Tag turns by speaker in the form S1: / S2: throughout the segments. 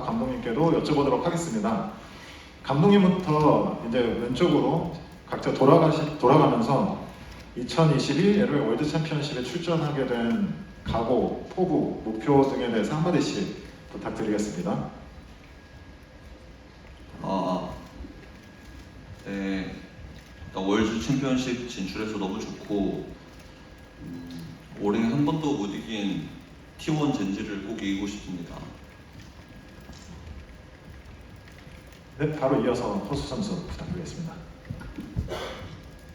S1: 각 감독님께도 여쭤보도록 하겠습니다. 감독님부터 이제 왼쪽으로 각자 돌아가시, 돌아가면서 2021 LA 월드 챔피언십에 출전하게 된 각오, 포부, 목표 등에 대해서 한마디씩 부탁드리겠습니다.
S2: 아, 네. 월드 챔피언십 진출해서 너무 좋고 음, 올해 한 번도 못 이긴 T1 젠지를 꼭 이기고 싶습니다.
S1: 네, 바로 이어서 호수 선수 부탁드리겠습니다.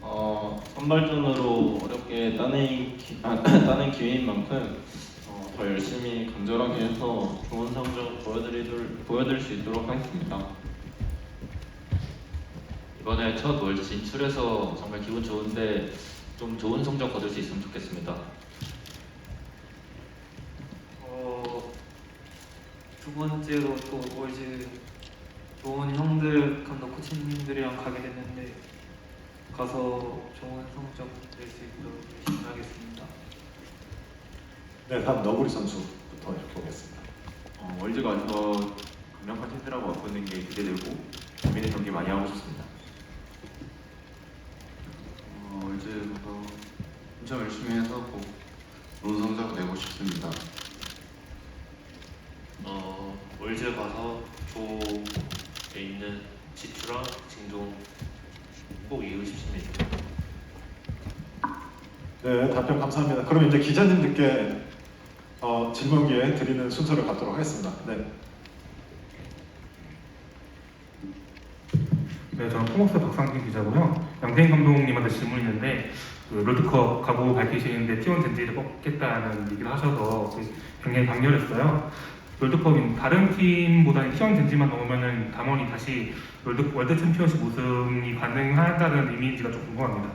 S3: 어, 선발전으로 어렵게 따낸, 기, 아, 따낸 기회인 만큼 어, 더 열심히 간절하게 해서 좋은 성적 보여드릴, 보여드릴 수 있도록 하겠습니다.
S4: 이번에 첫 월드 진출해서 정말 기분 좋은데 좀 좋은 성적 거둘 수 있으면 좋겠습니다.
S5: 어, 두 번째로 또 월즈 좋은 형들 감독 코치님들이랑 가게 됐는데 가서 좋은 성적 낼 수 있도록 열심히 하겠습니다.
S1: 네, 다음 너구리 선수부터 이렇게 오겠습니다.
S6: 어, 월드가 와서 강력한 팀들하고 맞붙는 게 기대되고 재밌는 경기 많이 하고 싶습니다.
S7: 어, 월드 가서 엄청 열심히 해서 꼭 좋은 성적 내고 싶습니다.
S8: 어, 월즈 가서 조 에 있는 지투랑 징종 꼭 이기고 싶습니다.
S1: 네, 답변 감사합니다. 그럼 이제 기자님들께 어, 질문 기회 드리는 순서를 갖도록 하겠습니다. 네.
S9: 네, 저는 포목스 박상진 기자고요. 양태인 감독님한테 질문이 있는데 그 롤드컵 각오 밝히시는데 T1 젠지를 뽑겠다는 얘기를 하셔서 그 굉장히 강렬했어요. 롤드컵인 다른 팀보다는 T1 젠지만 넘으면은 담원이 다시 롤드 월드 챔피언십 우승이 가능하다는 의미인지가 좀 궁금합니다.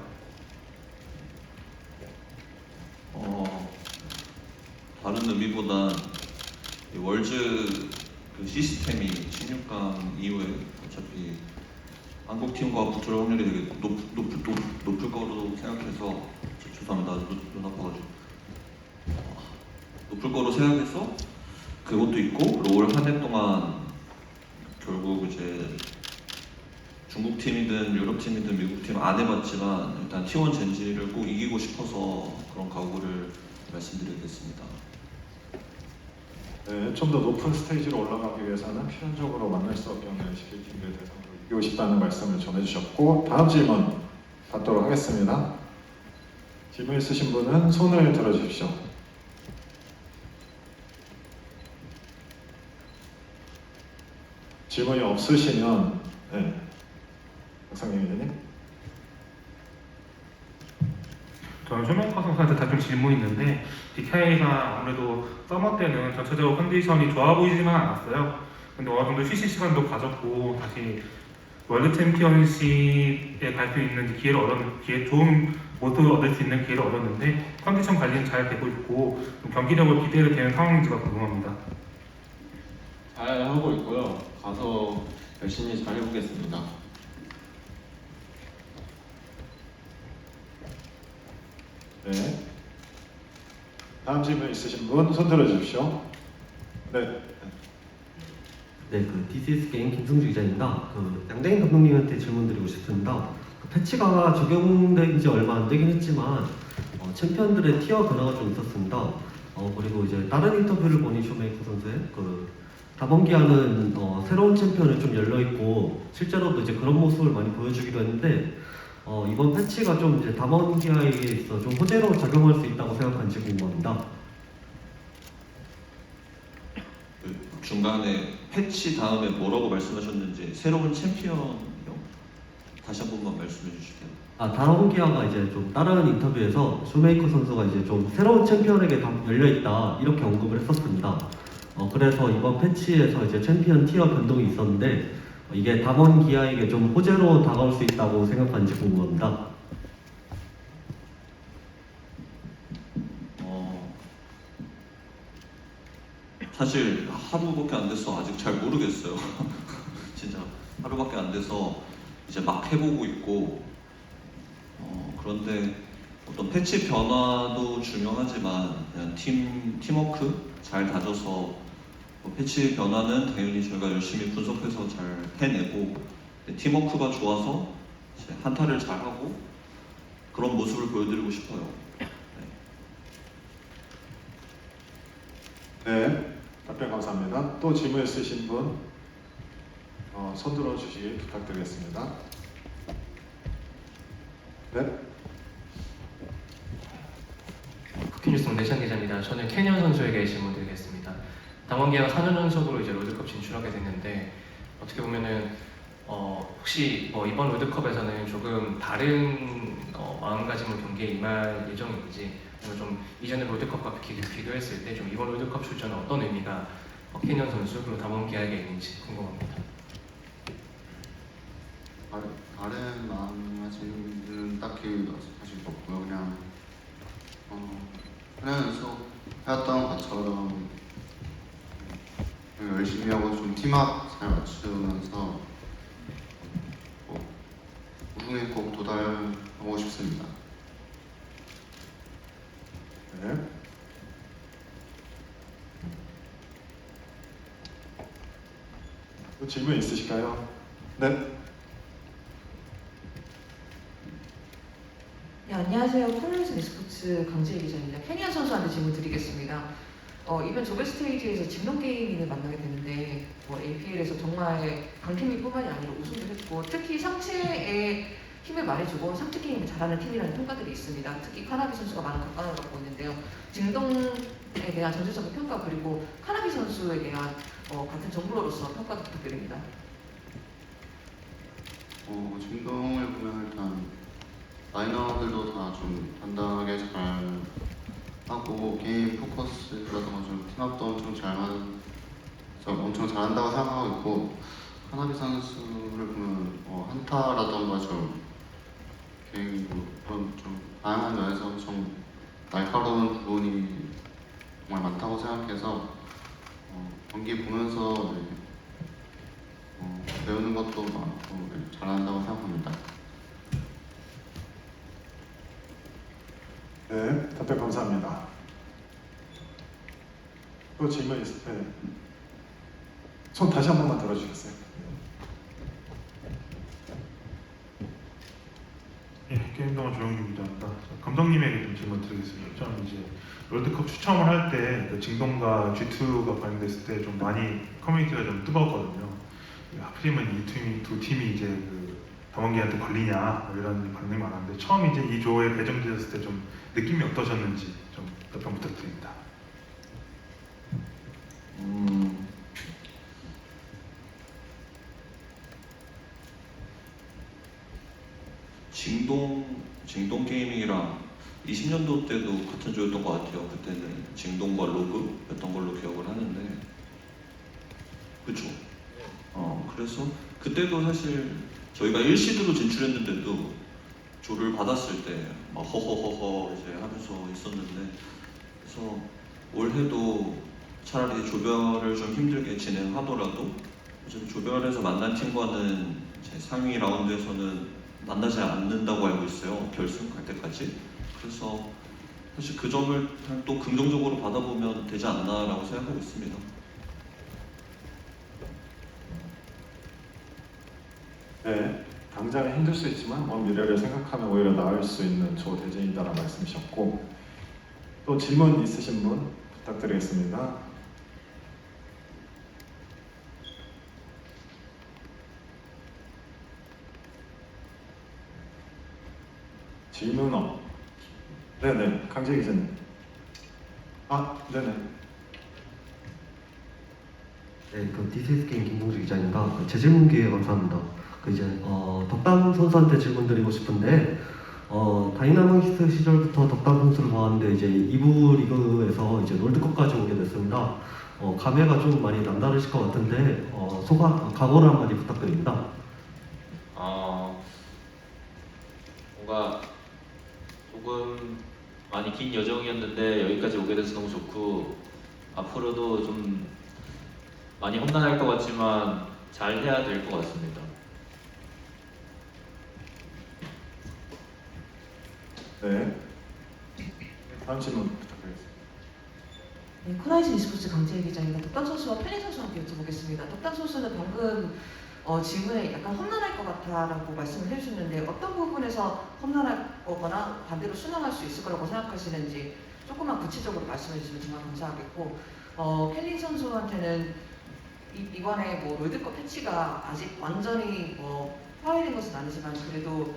S2: 어, 다른 의미보단 이 월즈 그 시스템이 16강 이후에 어차피 한국 팀과 붙을 확률이 되게 높, 높, 높, 높을 거로 생각해서 저- 죄송합니다 눈, 눈 아파가지고 어, 높을 거로 생각해서 그것도 있고 올한해 동안 결국 이제 중국 팀이든 유럽 팀이든 미국 팀 안 해봤지만 일단 T1 젠지를 꼭 이기고 싶어서 그런 각오를 말씀드리겠습니다.
S1: 네, 좀 더 높은 스테이지로 올라가기 위해서는 필연적으로 만날 수 없게 하는 LCK 팀들의 대상으로 이기고 싶다는 말씀을 전해주셨고 다음 질문 받도록 하겠습니다. 질문 있으신 분은 손을 들어주십시오. 질문이 없으시면 네, 박상영 기자님.
S9: 저는 쇼메이커 선수한테 다좀 질문이 있는데 DK가 아무래도 서머 때는 전체적으로 컨디션이 좋아 보이지만 않았어요. 근데 어느 정도 휴식 시간도 가졌고 다시 월드 챔피언십에 갈 수 있는 기회를 얻었 기회 좋은 모습을 얻을 수 있는 기회를 얻었는데 컨디션 관리는 잘 되고 있고 좀 경기력을 기대해도 되는 상황인지가 궁금합니다.
S3: 잘 하고 있고요. 가서 열심히 잘 해보겠습니다.
S1: 네. 다음 질문 있으신 분 손 들어 주십시오. 네.
S10: 네, 그 DCS 게임 김승주 기자입니다. 그 양대인 감독님한테 질문 드리고 싶습니다. 그 패치가 적용된 지 얼마 안 되긴 했지만 어, 챔피언들의 티어 변화가 좀 있었습니다. 어, 그리고 이제 다른 인터뷰를 보니 쇼메이커 선수의 그 다번기하는 어, 새로운 챔피언이 좀 열려 있고 실제로도 이제 그런 모습을 많이 보여주기도 했는데 어, 이번 패치가 좀 이제 다번기아에 있어 좀 호재로 작용할 수 있다고 생각하는지 궁금합니다.
S2: 그 중간에 패치 다음에 뭐라고 말씀하셨는지 새로운 챔피언이요? 다시 한 번만 말씀해 주실게요.
S10: 아 다음 기아가 이제 좀 다른 인터뷰에서 쇼메이커 선수가 이제 좀 새로운 챔피언에게 다 열려 있다 이렇게 언급을 했었습니다. 어 그래서 이번 패치에서 이제 챔피언 티어 변동이 있었는데 어, 이게 담원 기아에게 좀 호재로 다가올 수 있다고 생각하는지 궁금합니다.
S2: 어, 사실 하루밖에 안 돼서 아직 잘 모르겠어요. 진짜 하루밖에 안 돼서 이제 막 해보고 있고 어, 그런데 어떤 패치 변화도 중요하지만 그냥 팀 팀워크 잘 다져서 뭐 패치 변화는 당연히 저희가 열심히 분석해서 잘 해내고 네, 팀워크가 좋아서 이제 한타를 잘하고 그런 모습을 보여드리고 싶어요.
S1: 네, 답변 감사합니다. 또 질문 있으신 분, 어, 손 들어 주시기 부탁드리겠습니다. 네,
S11: 쿠키뉴스 내션 기자입니다. 저는 캐니언 선수에게 질문 드리겠습니다. 당원계가 4년 연속으로 이제 롤드컵 진출하게 됐는데 어떻게 보면은 어, 혹시 뭐 이번 롤드컵에서는 조금 다른 어, 마음가짐으로 경기에 임할 예정인지 좀 이전의 롤드컵과 비- 비교했을 때 좀 이번 롤드컵 출전은 어떤 의미가 어, 캐니언 선수 그리고 담원 계약에 있는지 궁금합니다.
S7: 다른, 다른 마음가짐은 딱히 사실 없고요. 그냥 어, 그냥 연속 해왔던 것처럼 열심히 하고 좀 팀워크 잘 맞추면서 뭐 우승에 꼭 도달하고 싶습니다.
S1: 네. 또 질문 있으실까요? 네,
S12: 네, 안녕하세요. 폴란스 리스포츠 강재희 기자입니다. 케니안 선수한테 질문 드리겠습니다. 어, 이번 조별 스테이지에서 진동 게이밍을 만나게 되는데 뭐 APL에서 정말 강팀이뿐만이 아니라 우승도 했고 특히 상체에 힘을 많이 주고 상체 게임을 잘하는 팀이라는 평가들이 있습니다. 특히 카나비 선수가 많은 각광을 받고 있는데요. 진동에 대한 전체적인 평가 그리고 카나비 선수에 대한 어, 같은 정글러로서 평가도 부탁드립니다.
S7: 어, 진동을 보면 일단 라이너들도 다 좀 단단하게 잘 하고 게임 포커스라든가 좀 팀업도 엄청 잘저 엄청 잘한다고 생각하고 있고 하나비 선수를 보면 어, 한타라든가 좀 개인 뭐 그런 좀 다양한 면에서 엄청 날카로운 부분이 정말 많다고 생각해서 어, 경기 보면서 네, 어, 배우는 것도 많고 네, 잘한다고 생각합니다.
S1: 네, 답변 감사합니다. 또 질문 있을 때, 손 다시 한 번만 들어주겠어요?
S9: 예, 게임동안 조영준 기자입니다. 저 감독님에게 좀 질문 드리겠습니다. 좀 이제 롤드컵 추첨을 할때그 징동과 G2가 발행됐을 때 좀 많이 커뮤니티가 좀 뜨거웠거든요. 하필이면 이 팀이 두 팀이 이제 그 담원기한테 걸리냐 뭐 이런 반응이 많았는데 처음 이제 이 조에 배정되었을 때 좀 느낌이 어떠셨는지 좀 답변 부탁드립니다.
S2: 음, 징동 징동 게이밍이랑 20년도 때도 같은 조였던 것 같아요. 그때는 징동과 로그였던 걸로 기억을 하는데, 그렇죠. 어 그래서 그때도 사실 저희가 1시드로 진출했는데도 조를 받았을 때 막 허허허허 이제 하면서 있었는데 그래서 올해도 차라리 조별을 좀 힘들게 진행하더라도 어차피 조별에서 만난 팀과는 이제 상위 라운드에서는 만나지 않는다고 알고 있어요 결승 갈 때까지 그래서 사실 그 점을 또 긍정적으로 받아보면 되지 않나라고 생각하고 있습니다.
S1: 네, 당장은 힘들 수 있지만 먼 미래를 생각하면 오히려 나을 수 있는 조 대진이다라는 말씀이셨고 또 질문 있으신 분 부탁드리겠습니다. 질문 없. 네네, 강재 기자님. 아, 네네.
S10: 네, 그 디스스 게임 김동주 기자입니다. 그 제 질문 기회 감사합니다. 그 이제 어, 덕담 선수한테 질문 드리고 싶은데 어, 다이나믹스 시절부터 덕담 선수를 봐왔는데 이제 2부 리그에서 이제 롤드컵까지 오게 됐습니다. 어, 감회가 좀 많이 남다르실 것 같은데 어, 소감, 각오를 한마디 부탁드립니다.
S4: 어, 뭔가 조금 많이 긴 여정이었는데 여기까지 오게 돼서 너무 좋고 앞으로도 좀 많이 험난할 것 같지만 잘 해야 될 것 같습니다.
S1: 네. 다음 질문 부탁드리겠습니다.
S12: 네, 코라이즌 e스포츠 강재희 기자입니다. 덕담 선수와 편희 선수한테 여쭤보겠습니다. 덕담 선수는 방금 어, 질문에 약간 험난할 것 같다라고 말씀을 해주셨는데 어떤 부분에서 험난할 거거나 반대로 순항할 수 있을 거라고 생각하시는지 조금만 구체적으로 말씀해 주시면 정말 감사하겠고 어, 켈리 선수한테는 이, 이번에 뭐 롤드컵 패치가 아직 완전히 뭐 파괴된 것은 아니지만 그래도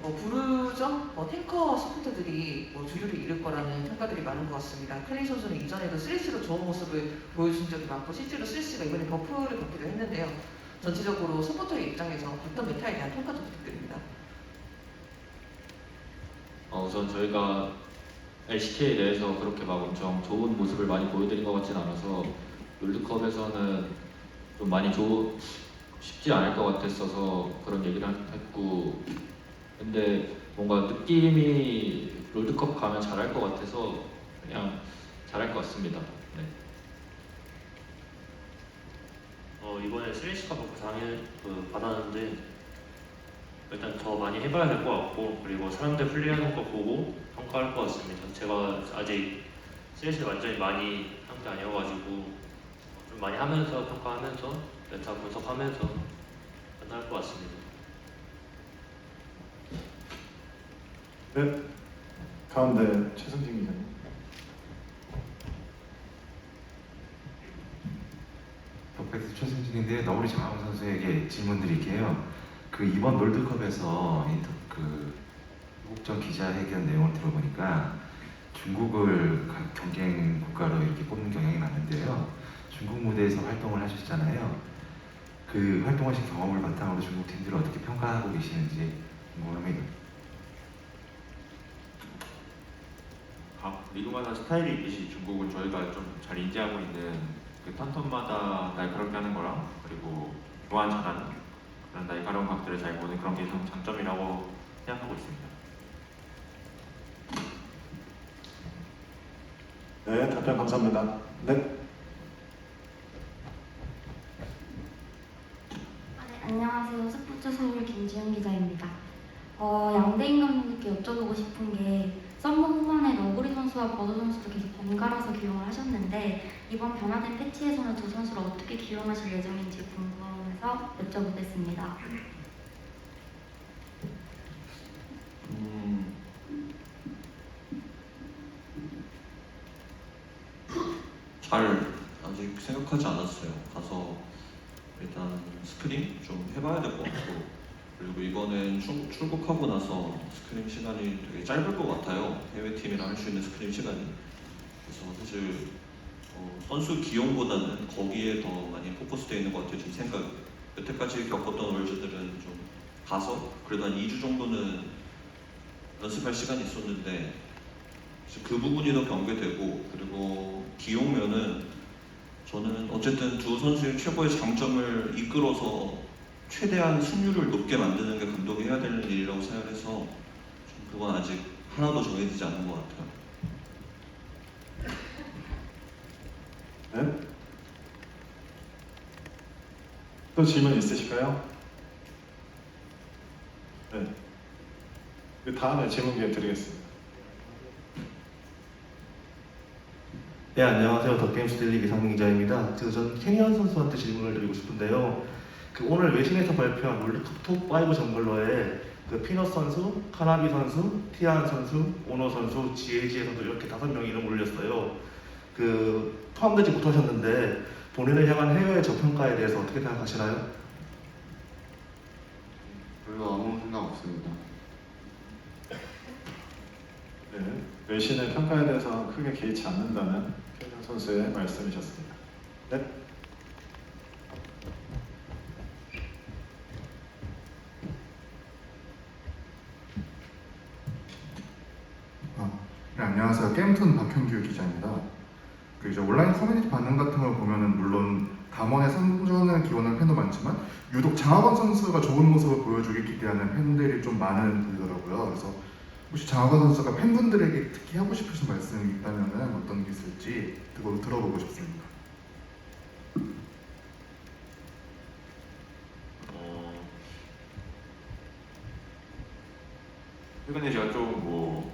S12: 뭐 부르정, 뭐 탱커 서포터들이 뭐 주류를 이룰 거라는 평가들이 많은 것 같습니다. 켈리 선수는 이전에도 스레시로 좋은 모습을 보여준 적이 많고 실제로 스레시가 이번에 버프를 받기도 했는데요. 전체적으로 서포터의 입장에서 어떤 메타에 대한 평가 좀 부탁드립니다.
S4: 어, 우선 저희가 LCK 내에서 그렇게 막 엄청 좋은 모습을 많이 보여드린 것 같진 않아서 롤드컵에서는 좀 많이 좋 쉽지 않을 것 같았어서 그런 얘기를 했고 근데 뭔가 느낌이 롤드컵 가면 잘할 것 같아서 그냥 잘할 것 같습니다. 네.
S8: 어, 이번에 버프 당일 그 받았는데 일단 더 많이 해봐야 될 것 같고 그리고 사람들 플레이하는 거 보고 평가할 것 같습니다. 제가 아직 쓰레시 완전히 많이 한 게 아니어가지고 좀 많이 하면서 평가하면서 메타 분석하면서 판단할 것 같습니다.
S1: 네. 가운데 최승진 기자님.
S6: 덕백스 최승진인데 너구리 장하원 선수에게 질문 드릴게요. 그 이번 롤드컵에서 인터 그 국전 기자회견 내용을 들어보니까 중국을 각 경쟁 국가로 이렇게 꼽는 경향이 많은데요. 중국 무대에서 활동을 하셨잖아요. 그 활동하신 경험을 바탕으로 중국 팀들을 어떻게 평가하고 계시는지 궁금합니다.
S13: 각 리그마다 스타일이 있듯이 중국은 저희가 좀 잘 인지하고 있는 그 턴턴마다 날카롭게 하는 거랑 그리고 교환 잘하는 그런 날카로운 각들을 잘 보는 그런 게좀 장점이라고 생각하고 있습니다.
S1: 네, 답변 감사합니다. 네.
S14: 아, 네, 안녕하세요. 스포츠 서울 김지현 기자입니다. 어, 양대인 감독님께 여쭤보고 싶은 게 썸머 후반에 너구리 선수와 버드 선수도 계속 번갈아서 기용을 하셨는데 이번 변화된 패치에서는 두 선수를 어떻게 기용하실 예정인지 궁금 해서 여쭤보겠습니다.
S2: 음, 잘 아직 생각하지 않았어요. 가서 일단 스크림 좀 해봐야 될 것 같고 그리고 이번엔 출, 출국하고 나서 스크림 시간이 되게 짧을 것 같아요. 해외 팀이랑 할 수 있는 스크림 시간이. 그래서 사실 어, 선수 기용보다는 거기에 더 많이 포커스되어 있는 것 같아요. 제 생각. 여태까지 겪었던 월즈들은 좀 가서 그래도 한 2주 정도는 연습할 시간이 있었는데 그 부분이 더 경계되고 그리고 기용면은 저는 어쨌든 두 선수의 최고의 장점을 이끌어서 최대한 승률을 높게 만드는 게 감독이 해야 되는 일이라고 생각해서 좀 그건 아직 하나도 정해지지 않은 것 같아요.
S1: 또 질문 있으실까요? 네. 그 다음에 질문 기회 드리겠습니다.
S15: 네, 안녕하세요. 더게임스 딜리 기상 기자입니다. 그전 캐니언 선수한테 질문을 드리고 싶은데요. 그 오늘 외신에서 발표한 롤드컵 톱5 정글러에 그 피넛 선수, 카나비 선수, 티안 선수, 오노 선수, 지에지에 선수 이렇게 다섯 명 이름 올렸어요. 그 포함되지 못하셨는데 본인을 향한 해외 저평가에 대해서 어떻게 생각하시나요?
S7: 별로 아무 생각 없습니다.
S1: 네. 외신의 평가에 대해서 크게 개의치 않는다는 최현 선수의 말씀이셨습니다. 네.
S16: 아, 네, 안녕하세요. 게임툰 박현규 기자입니다. 그 이제 온라인 커뮤니티 반응 같은 걸 보면은 물론 담원의 선전을 기원하는 팬도 많지만 유독 장하건 선수가 좋은 모습을 보여주길 기대하는 팬들이 좀 많은 분이더라고요. 그래서 혹시 장하건 선수가 팬분들에게 특히 하고 싶으신 말씀이 있다면은 어떤 게 있을지 그걸 들어보고 싶습니다.
S13: 어, 최근에 제가 좀뭐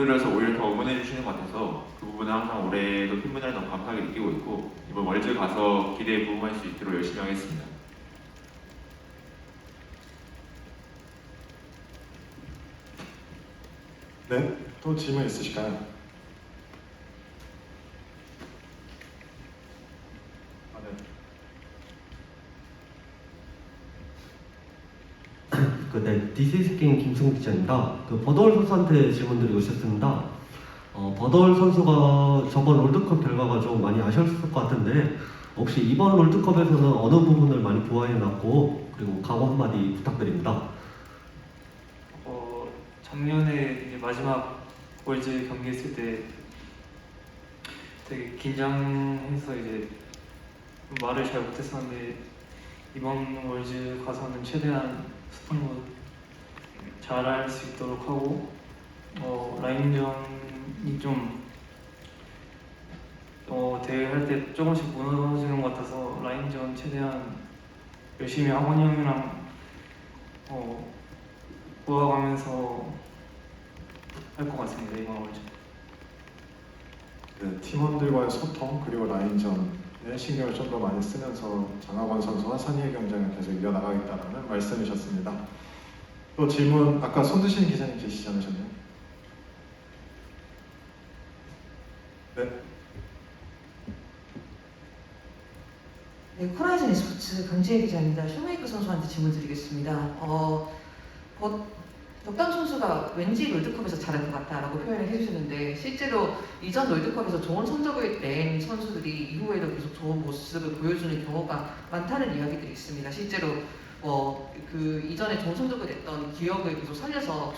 S13: 보여줘서 오히려 더 응원해 주시는 것 같아서 그 부분은 항상 올해도 팬분들이 너무 감사하게 느끼고 있고 이번 월드 가서 기대에 부응할 수 있도록 열심히 하겠습니다.
S1: 네, 또 질문 있으실까요? 아, 네.
S10: 그, 네, 디스이스 게임 김승우 기자입니다. 그 버더월 선수한테 질문드리고 싶습니다. 어, 버더월 선수가 저번 롤드컵 결과가 좀 많이 아쉬웠을 것 같은데 혹시 이번 롤드컵에서는 어느 부분을 많이 보완해놨고 그리고 각오 한마디 부탁드립니다.
S5: 어, 작년에 마지막 월즈 경기 했을 때 되게 긴장해서 이제 말을 잘 못했었는데 이번 월즈 가서는 최대한 스톤도 잘할 수 있도록 하고 어, 라인전이 좀 어, 대회 할 때 조금씩 무너지는 것 같아서 라인전 최대한 열심히 학원이 형이랑 어, 모아가면서 할 것 같습니다 이번 월즈.
S1: 네, 팀원들과의 소통 그리고 라인전에 신경을 좀 더 많이 쓰면서 장하권 선수와 선의의 경쟁을 계속 이어나가겠다는 말씀이셨습니다. 또 질문 아까 손 드시는 기자님 계시지 않으셨나요? 네.
S12: 네, 코라이즌 e스포츠 강지혜 기자입니다. 쇼메이커 선수한테 질문 드리겠습니다. 어, 어, 덕담 선수가 왠지 롤드컵에서 잘할 것 같다라고 표현을 해주시는데 실제로 이전 롤드컵에서 좋은 성적을 낸 선수들이 이후에도 계속 좋은 모습을 보여주는 경우가 많다는 이야기들이 있습니다. 실제로 어, 그 이전에 좋은 성적을 냈던 기억을 계속 살려서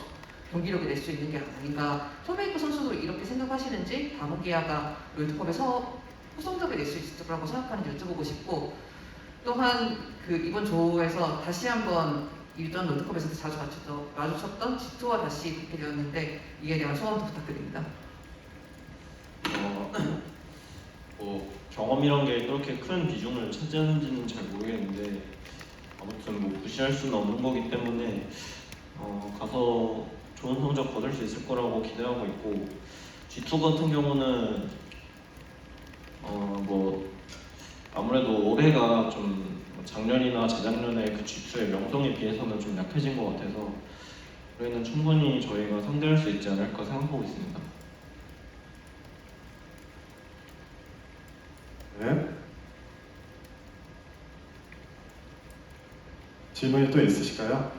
S12: 경기력을 낼 수 있는 게 아닌가. 쇼메이커 선수도 이렇게 생각하시는지 다모기아가 롤드컵에서 후성적을 낼 수 있을 거라고 생각하는지 여쭤보고 싶고 또한 그 이번 조에서 다시 한번 이전 롤드컵에서 자주 마주쳤던, 마주쳤던 G2와 다시 붙게 되었는데 이에 대한 소감도 부탁드립니다.
S3: 어, 뭐 경험이란 게 그렇게 큰 비중을 차지하는지는 잘 모르겠는데 아무튼 뭐 무시할 수는 없는 거기 때문에 어, 가서 좋은 성적 거둘 수 있을 거라고 기대하고 있고 G2 같은 경우는 어, 뭐 아무래도 올해가 좀 작년이나 재작년에 그 G2의 명성에 비해서는 좀 약해진 것 같아서 저희는 충분히 저희가 상대할 수 있지 않을까 생각하고 있습니다.
S1: 네. 질문이 또 있으실까요?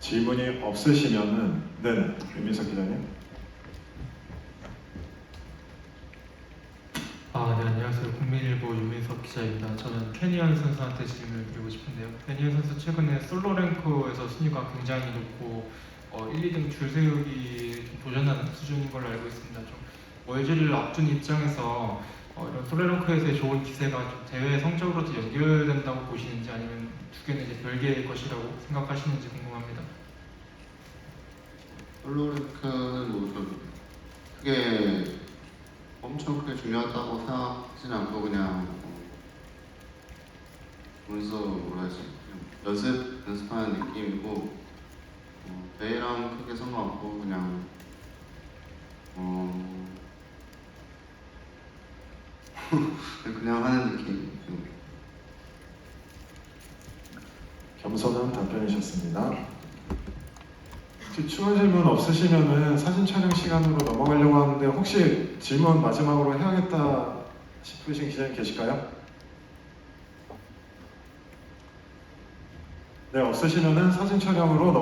S1: 질문이 없으시면은 네, 윤민석 기자님.
S9: 아, 네, 안녕하세요. 국민일보 윤민석 기자입니다. 저는 캐니언 선수한테 질문을 드리고 싶은데요. 캐니언 선수 최근에 솔로 랭크에서 순위가 굉장히 높고 어, 1, 2등 줄 세우기 좀 도전하는 수준인 걸로 알고 있습니다. 좀 월즈를 앞둔 입장에서 어, 이런 솔로 랭크에서의 좋은 기세가 좀 대회 성적으로도 연결된다고 보시는지 아니면 두 개는 이제 별개의 것이라고 생각하시는지 궁금합니다.
S7: 솔로 랭크는 뭐좀 크게 엄청 크게 중요하다고 생각 하진 않고 그냥 뭐 보면서 뭐라 해야지 그냥 연습 연습하는 느낌이고 어, 대회랑 크게 상관없고 그냥 어 그냥 하는 느낌.
S1: 겸손한 답변이셨습니다. 추가 질문 없으시면은 사진 촬영 시간으로 넘어가려고 하는데 혹시 질문 마지막으로 해야겠다 싶으신 기자님 계실까요? 네, 없으시면은 사진 촬영으로 넘